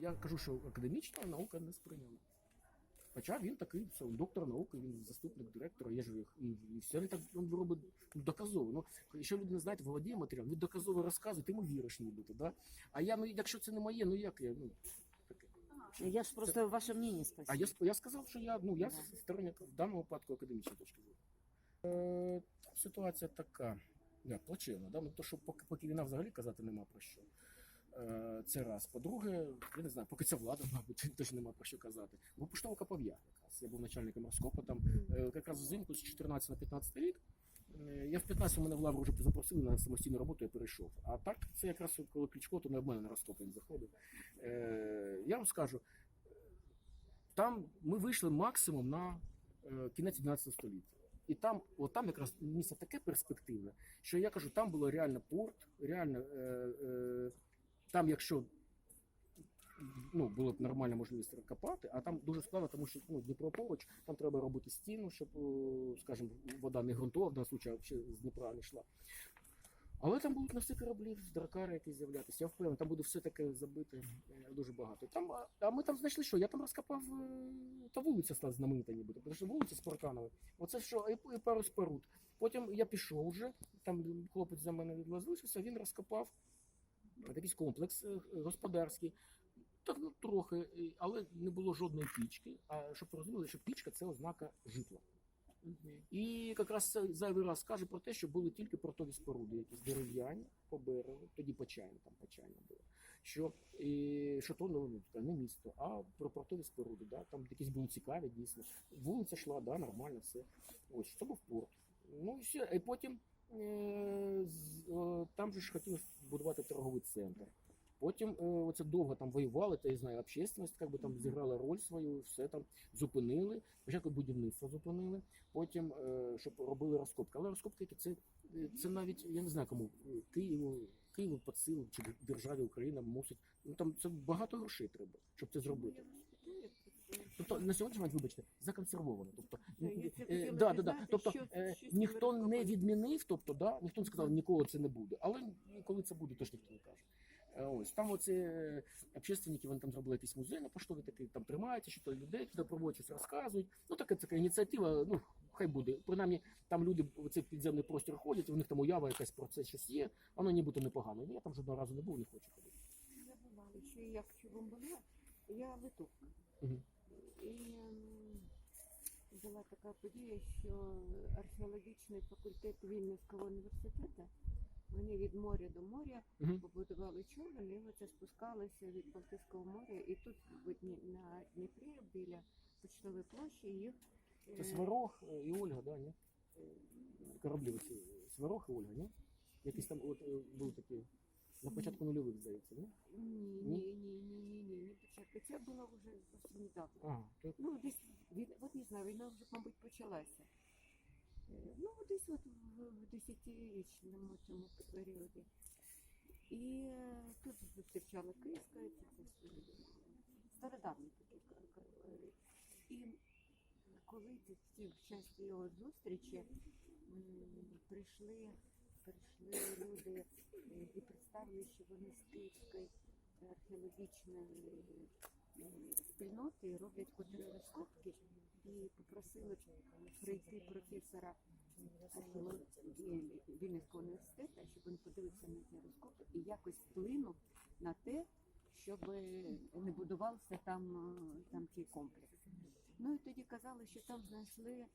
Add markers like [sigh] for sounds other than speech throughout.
я кажу, що академічна наука не сприйняла. Хоча він такий, все, доктор науки, він заступник директора, є ж їх, і, і все він так він робить ну, доказово. Ну, якщо люди не знають, володіє матеріалом, він доказово розказує, ти йому віриш нібито. Да? А я, ну, якщо це не моє, ну як я? Ну, таке. Я ж просто ваше мнение спросила. А я, я сказав, що я, ну, я сторонник в даному випадку академічної точки зору. Е, ситуація така, не, плачевна. Да? Ну, то, що поки, поки війна взагалі казати нема про що. Е, це раз. По-друге, я не знаю, поки ця влада, мабуть, [laughs] теж нема про що казати. Бо поштова Капов'я якраз. Я був начальником розкопу там е, якраз взимку з 14 на 15 рік. Е, Я в 15 мене в лавру вже запросили на самостійну роботу, я перейшов. А так, це якраз коли Кличко, то не в мене на розкоп він заходив. Я вам скажу, там ми вийшли максимум на кінець 11 століття. І там, от там якраз місце таке перспективне, що я кажу, там було реально порт, реально е, е, там, якщо ну, було б нормальна можливість копати, а там дуже складно, тому що ну, Дніпро поруч, там треба робити стіну, щоб, скажімо, вода не ґрунтова, в даному а з Дніпра не йшла. Але там будуть на всі кораблі, дракари якісь з'являтися. Я впевнений, там буде все таке забите е, дуже багато. Там, а- ми там знайшли, що я там розкопав е, та вулиця стала знаменита, нібито. Тому що вулиця з парканами. Оце що, і пару споруд. Потім я пішов вже, там хлопець за мене відлазився, він розкопав якийсь комплекс е, господарський. Так, ну трохи, але не було жодної пічки. А щоб розуміли, що пічка це ознака житла. І якраз це зайвий раз каже про те, що були тільки портові споруди, якісь дерев'яні по берегу, тоді почайна, там почайна було. Що, і, що то ну, не місто, а про портові споруди. Да? Там якісь були цікаві, дійсно. Вулиця йшла, да, нормально все. Ось, це був порт. Ну і все. І потім там же ж хотіли будувати торговий центр. Потім е, оце довго там воювали, та я знаю, общественність як би там зіграла роль свою, все там зупинили. Спочатку будівництво зупинили, потім е, щоб робили розкопки. Але розкопки це, е, це навіть я не знаю кому Києву, Києву під силу чи державі Україна мусить. Ну там це багато грошей треба, щоб це зробити. Тобто на сьогоднішній момент, вибачте, законсервовано. Тобто, е, да, да, да. тобто е, ніхто не відмінив, тобто, да, ніхто не сказав, ніколи це не буде. Але коли це буде, теж ніхто не каже. Е, Ось там оці е, общественники, вони там зробили якийсь музей на поштові, такий там тримаються, що то людей туди проводять, щось розказують. Ну така така ініціатива, ну хай буде. Принаймні там люди в цей підземний простір ходять, у них там уява якась про це щось є, воно нібито непогано. Я там жодного разу не був, не хочу ходити. Я бувала, що я в чому я литовка. Мгм. І ем, була така подія, що археологічний факультет Вінницького університету, вони від моря до моря побудували човен, і оце спускалися від Балтійського моря. І тут на Дніпрі біля почтової площі їх Це е, Сварог е, і Ольга, да, ні? Е, Кораблі оці Сварог і Ольга, ні? Якісь там от е, були такі. На початку нульових, здається, ні? ні, ні, ні, ні, ні, ні, не початку. Це було вже зовсім недавно. Ага, то Ну, десь він, от не знаю, війна вже, мабуть, почалася. Е, Ну, десь от в, в десятирічному цьому періоді. І е, тут зустрічала Київська, це е, стародавні такі к- к- е, І коли ці- ці в часі його зустрічі м, прийшли, прийшли люди е, і представили, що вони з Київської археологічної е, спільноти роблять котре розкопки і попросили прийти професора археології Вінницького університету, щоб він подивився на ці розкопи і якось вплинув на те, щоб не будувався там, е, там цей комплекс. Ну і тоді казали, що там знайшли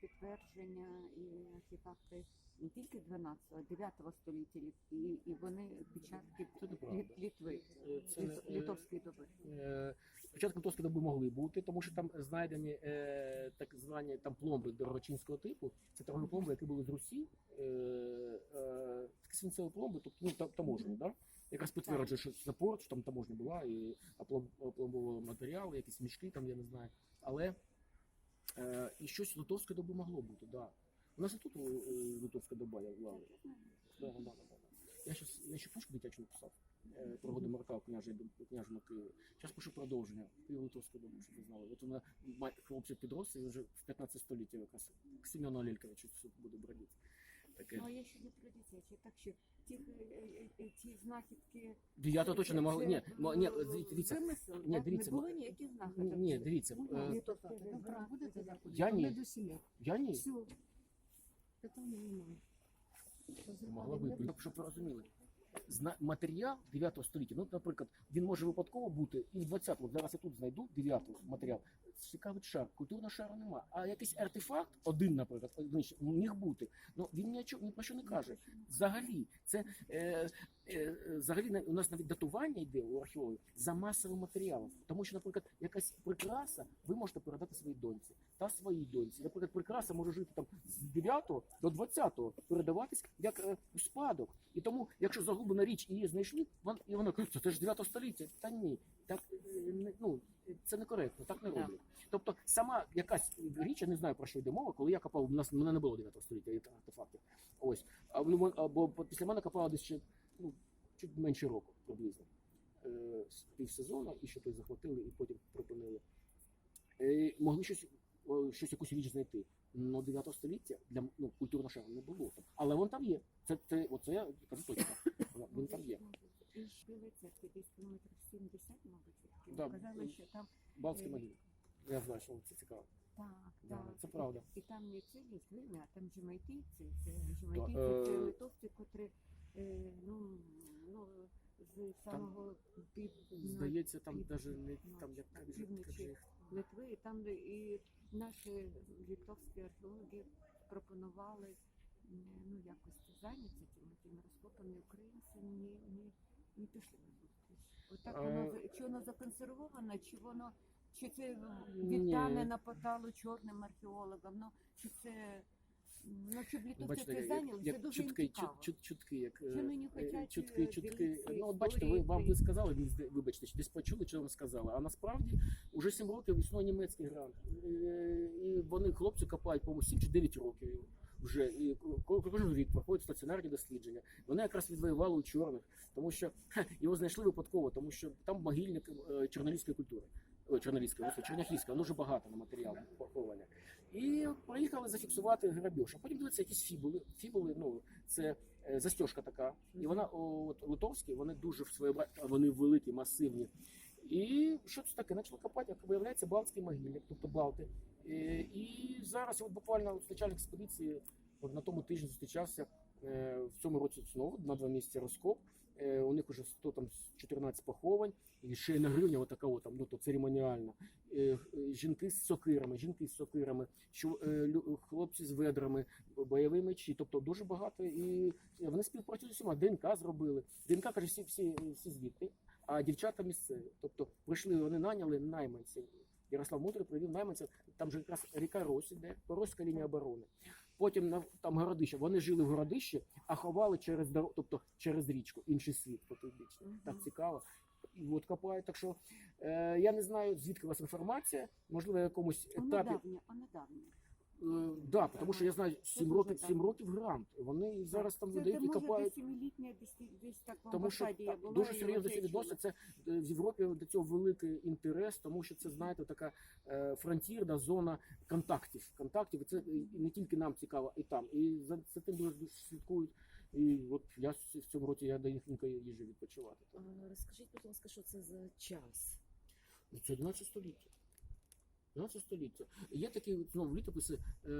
підтвердження і артефакти не тільки 12, а 9 століття, і, і вони печатки. Лі- Літви, Е, це не- Літ- літовської доби. Е, Спочатку литовські доби могли бути, тому що там знайдені е, так звані там пломби дорогочинського типу. Це торгові пломби, які були з Русі. Е, е, такі свинцеві пломби, тобто ну, там, таможені, да? якраз підтверджує, що це порт, що там таможня була, і оплом- опломбовували матеріали, якісь мішки, там, я не знаю. Але е, і щось литовської доби могло бути, да. У нас і тут е, литовська доба, я знаю. Да, да, да, да. Я щас, я ще пушку дитячу написав. е, Про Годомарка у княжому Києві. Зараз пишу продовження. і Литовську добу, щоб ви знали. От вона хлопці підрос і вже в 15 століття якраз к Семену Алєльковичу буде бродити. Таке. Ну, а я ще не про дитячі, так що ті, е, е, ті знахідки... Дев'ятого точно не могли. Ні, мо- ні, е, дивіться. вимисел, Ні, так? дивіться, Не було м- ніяких знахідок. Ні, дивіться. Ну, е, то ви прям будете заходити? Я ні. До сім'ї. Я ні. Все. Питання немає. Могла би, Щоб ви розуміли. Матеріал 9 століття, ну, наприклад, він може випадково бути і в 20-му. Зараз я тут знайду 9 матеріал. Цікавить шар. Культурного шару нема. А якийсь артефакт, один, наприклад, один міг бути. Ну він ні, о ні про що не каже. Взагалі, це е, е, взагалі у нас навіть датування йде у археологів за масовим матеріалом. Тому що, наприклад, якась прикраса ви можете передати своїй доньці та своїй доньці. Наприклад, прикраса може жити там з 9 до 20 передаватись як е, у спадок. І тому, якщо загублена річ її знайшли, вон, і вона каже, це ж 9 століття. Та ні, так е, ну це некоректно, так не роблять. Тобто, сама якась річ, я не знаю про що йде мова, коли я копав, у нас мене не було 9 століття артефактів. Ось. А в або після мене копали десь ще ну, чуть менше року приблизно. Е, з півсезону, і ще той захватили, і потім припинили. Е, могли щось, щось якусь річ знайти. Но 9 століття для ну, культурного шару не було. Але він там є. Це, це, оце я кажу точно. Він там є. Білої церкви десь кілометрів 70, мабуть, Да, Казали, що там Балтські Е, могили. Я знаю, що це цікаво. так, Да, так. це правда. І там не є глина, а там жемайтійці. Це жемайтійці, це литовці, котрі ну, ну, з самого ну, Здається, там пів- навіть не ну, там як як півночі як же Литви, і там і наші литовські археологи пропонували м, ну, якось зайнятися цим, тим розкопами українці не, не, не пішли на зустріч. Отак воно, за- чи воно законсервовано, чи воно чи це Ні. віддане на поталу чорним археологам, ну чи це ну, щоб Ну, Бачите, це як, зайняли, це як дуже їм чутки, цікаво. чут, чут, чутки, як Що нині е, хочуть, чутки, е, чутки. ділитися Ну, от бачите, ви вам ви сказали, вибачте, чи десь почули, що вам сказали. А насправді уже 7 років існує німецький грант. Е, І вони хлопці копають, по-моєму, 7 чи 9 років вже. І ко- кожен рік проходять стаціонарні дослідження. Вони якраз відвоювали у чорних, тому що ха, його знайшли випадково, тому що там могильник е, чорноліської культури. Ой, чорноліської, ось черняхівська, дуже багато на матеріал поховання. І приїхали зафіксувати грабіж. А потім дивиться якісь фібули. Фібули, ну це е, застежка така. І вона о, от литовські, вони дуже своєобразні, вони великі, масивні. І що це таке? Почали копати, як виявляється, Балтський могильник, тобто Балти. І, і зараз от буквально от начальник експедиції от на тому тижні зустрічався е, в цьому році знову на два місяці розкоп. Е, у них вже 100, там, 14 поховань, і ще на гривня отака, от, ну, то церемоніальна. Е, е, жінки з сокирами, жінки з сокирами, е, хлопці з ведрами, бойові мечі. Тобто дуже багато. І вони співпрацюють з усіма. ДНК зробили. ДНК каже, всі, всі, всі звідти, а дівчата місцеві. Тобто прийшли, вони наняли найманців. Ярослав Мудрий привів найманців, там же якраз ріка Рось іде, Порозька лінія оборони. Потім на там городище. Вони жили в городищі, а ховали через дорогу, тобто через річку, інший світ. Мгм. Так цікаво. І от копають. Так що е, я не знаю, звідки у вас інформація. Можливо, на якомусь етапі. недавнє, а недавнє. Е, да, тому що я знаю, 7 років, 7 років грант. Вони зараз там видають і копають. десь десь, десь так в Тому що амбасаді я так, була. дуже і серйозно оце відноситься. Це е, в Європі до цього великий інтерес, тому що це знаєте така е, фронтірна зона контактів. Контактів і це і не тільки нам цікаво, і там. І за це тим дуже дуже слідкують. І от я в цьому році я до них інколи їжджу відпочивати. А, Розкажіть, будь ласка, що це за час? Ну, Це 11 століття. 12 століття. Є такі знову літописи е,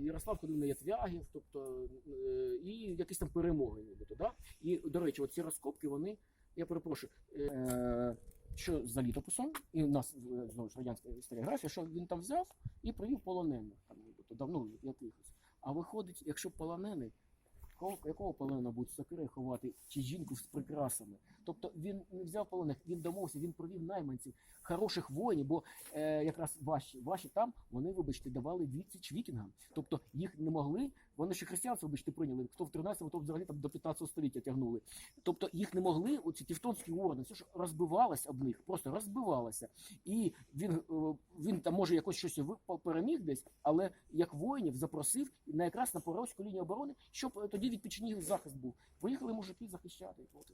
Ярослав ходив на Ятвягів, тобто е, і якісь там перемоги. Нібито, да? І, до речі, от ці розкопки, вони, я перепрошую, е, що за літописом, і в нас е, знову ж радянська історіографія, що він там взяв і привів полонених, там, нібито, давно якихось. А виходить, якщо полонений, якого полоненого будуть сокири ховати, чи жінку з прикрасами? Тобто він не взяв полонених, він домовився, він провів найманців, хороших воїнів, бо е, якраз ваші, ваші там, вони, вибачте, давали відсіч вікінгам. Тобто їх не могли, вони ще християнство, вибачте, прийняли, хто в 13-му, то взагалі там до 15 століття тягнули. Тобто їх не могли, оці тевтонські ордени, все ж розбивалось об них, просто розбивалося. І він, е, він там може якось щось переміг десь, але як воїнів запросив на якраз на Порозьку лінію оборони, щоб е, тоді від печенігів захист був. Поїхали мужики захищати, от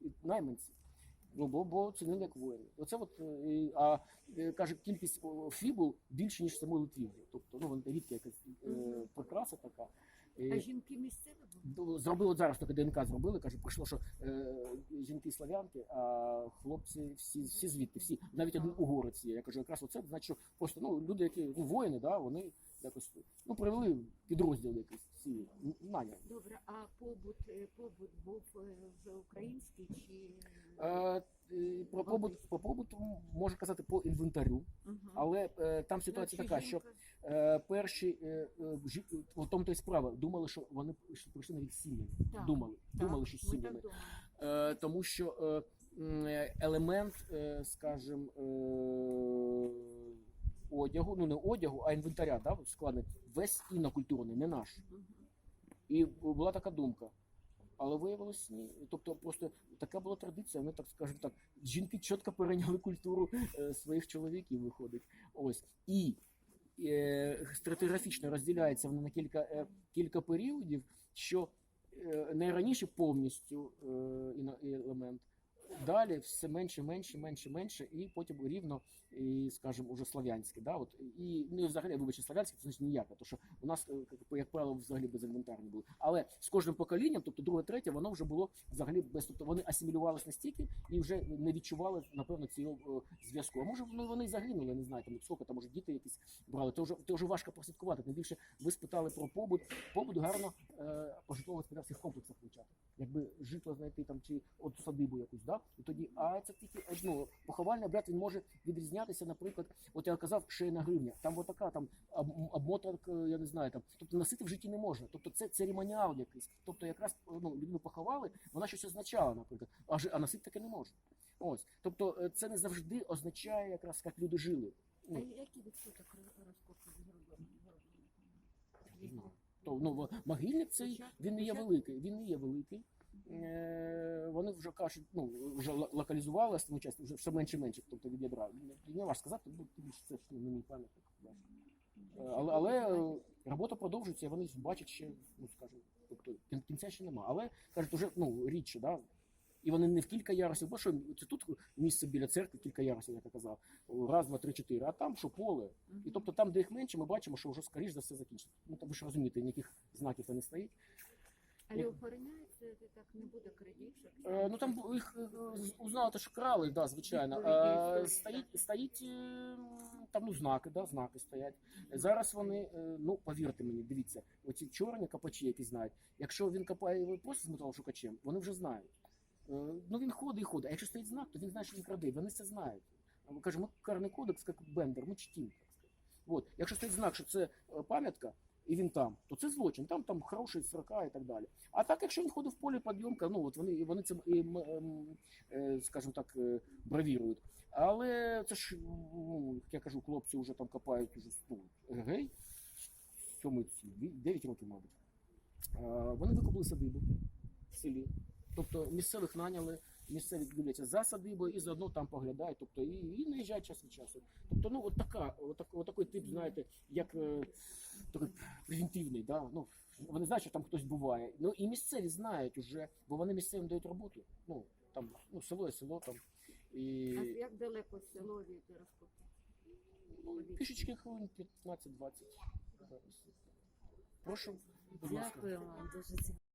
і. Найманці. Ну, бо, бо цінили як воїни. Оце от, е, а каже, кількість фібул більше, ніж самої Литві. Тобто, ну, вона рідка якась е, прикраса така. І- А жінки місцеві були? Ну, Зробили от зараз таке ДНК зробили, каже, прийшло, що е, жінки слав'янки, а хлопці всі, всі звідти, всі, навіть один угорець є. Я кажу, якраз оце значить, що просто ну, люди, які ну, воїни, да, вони якось ну, привели підрозділ якийсь всі наняли. Добре, а побут, е, побут був е, вже український чи е, про побут, по побуту можу казати по інвентарю, але е, там ситуація така, що е, перші е, е, жі- в тому то й справа. Думали, що вони прийшли- прийшли навіть сім'ями. Думали, Так, думали, що з сім'ями. Е, тому що е, е, елемент, е, скажімо, е, одягу, ну не одягу, а інвентаря, да, складний, весь інокультурний, не наш. І була така думка. Але виявилось ні. Тобто просто така була традиція. Вони так скажімо так, жінки чітко перейняли культуру е, своїх чоловіків, виходить. Ось. І е, стратиграфічно розділяється вона на кілька, е, кілька періодів, що е, не раніше повністю е, елемент. Далі все менше, менше, менше, менше, і потім рівно, і, скажімо, уже слав'янське. Да? От, і, ну, взагалі, вибачте, слав'янське, це значить ніяке, тому що у нас, е, як- правило, взагалі безінвентарні були. Але з кожним поколінням, тобто друге, третє, воно вже було взагалі без, тобто вони асимілювалися настільки і вже не відчували, напевно, цього е, зв'язку. А може, ну, вони загинули, не знаю, там скільки там може діти якісь брали. То вже, то вже важко прослідкувати. Тим більше ви спитали про побут. Побут гарно е, по житлово-господарських комплексах вивчати. Якби житло знайти там чи от садибу якусь, да? І тоді, а це тільки ну, поховальний обряд він може відрізнятися, наприклад, от я казав, шейна гривня. Там от така там об- обмоток, е, я не знаю, там, тобто носити в житті не можна. Тобто це церемоніал якийсь. Тобто, якраз ну, людину поховали, вона щось означала, наприклад, а, а носити таке не можна. Ось, тобто, е, це не завжди означає, якраз як люди жили. А Ну, який відсоток роз- з гробом? Не знаю. То, ну, могильник цей він не є великий. Він не є великий. Е, вони вже кажуть, ну вже локалізували основну частину, вже все менше менше, тобто від ядра. Не- важко сказати, бо тим більше це ж ну, не мій пам'ятник. Е, Але, але е, робота продовжується, вони бачать ще, ну скажімо, тобто кінця ще нема. Але кажуть, уже ну рідше, да. І вони не в кілька ярусів, бо що це тут місце біля церкви, кілька ярусів, як я казав. Раз, два, три, чотири, а там що поле. І тобто там, де їх менше, ми бачимо, що вже скоріш за все закінчиться. Ну, то ви ж розумієте, ніяких знаків не стоїть. Але охороняється, це так не буде крадіжок? Е, ну там їх е, узнали, що крали, да, звичайно. Е, стоїть, стоїть е, там ну, знаки, да, знаки стоять. Зараз вони, е, ну повірте мені, дивіться, оці чорні копачі, які знають. Якщо він копає просто з металошукачем, вони вже знають. Е, ну він ходить і ходить. А якщо стоїть знак, то він знає, що він краде. Вони це знають. Ми кажемо, ми карний кодекс, як бендер, ми чтім. От. Якщо стоїть знак, що це е, пам'ятка, і він там, то це злочин. Там там хороший срока і так далі. А так, якщо він ходить в полі підйомка, ну от вони вони це і, ем, е, скажімо так, е, бравірують. Але це ж, ну, як я кажу, хлопці вже там копають уже ну, гей, сьомий, дев'ять років, мабуть. Вони викупили садибу в селі. Тобто місцевих наняли, місцеві дивляться за садибою і заодно там поглядають, тобто і, і наїжджають час від часу. Тобто, ну, от така, от, от такий тип, знаєте, як е, такий превентивний, да? ну, вони знають, що там хтось буває. Ну і місцеві знають уже, бо вони місцевим дають роботу. Ну, там, ну, село є село там. І А як далеко село від розкопу? ну, пішечки хвилин 15-20. Прошу, будь ласка. Дякую вам дуже.